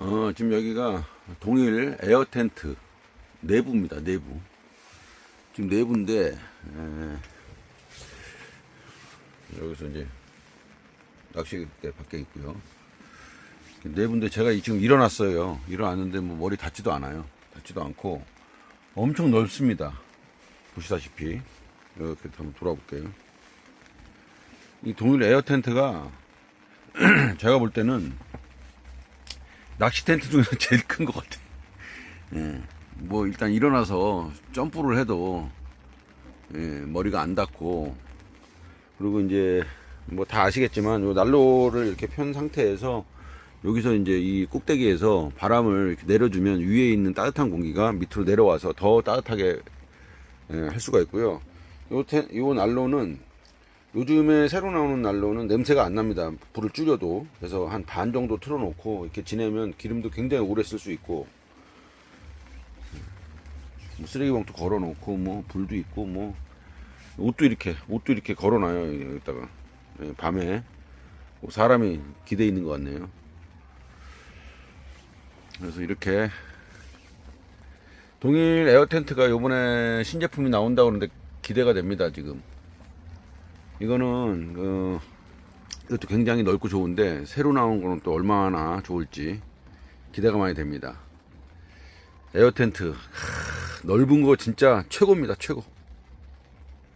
어, 지금 여기가 동일 에어 텐트 내부입니다. 내부. 지금 내부인데 에, 여기서 이제 낚시대 밖에 있고요. 내부인데 제가 지금 일어났어요. 일어났는데 뭐 머리 닿지도 않아요. 닿지도 않고 엄청 넓습니다. 보시다시피 이렇게 한번 돌아볼게요. 이 동일 에어 텐트가 제가 볼 때는 낚시 텐트 중에서 제일 큰 것 같아. 예. 뭐 일단 일어나서 점프를 해도 예, 머리가 안 닿고 그리고 이제 뭐 다 아시겠지만 요 난로를 이렇게 편 상태에서 여기서 이제 이 꼭대기에서 바람을 이렇게 내려주면 위에 있는 따뜻한 공기가 밑으로 내려와서 더 따뜻하게 예, 할 수가 있고요. 요, 텐, 요 난로는 요즘에 새로 나오는 난로는 냄새가 안 납니다. 불을 줄여도. 그래서 한 반 정도 틀어놓고 이렇게 지내면 기름도 굉장히 오래 쓸 수 있고, 뭐 쓰레기 봉투 걸어놓고, 뭐 불도 있고, 뭐 옷도 이렇게, 옷도 이렇게 걸어놔요. 여기다가. 예, 밤에. 뭐 사람이 기대 있는 것 같네요. 그래서 이렇게 동일 에어 텐트가 요번에 신제품이 나온다고 그러는데 기대가 됩니다, 지금. 이거는 그 이것도 굉장히 넓고 좋은데 새로 나온 거는 또 얼마나 좋을지 기대가 많이 됩니다. 에어 텐트 하, 넓은 거 진짜 최고입니다 최고.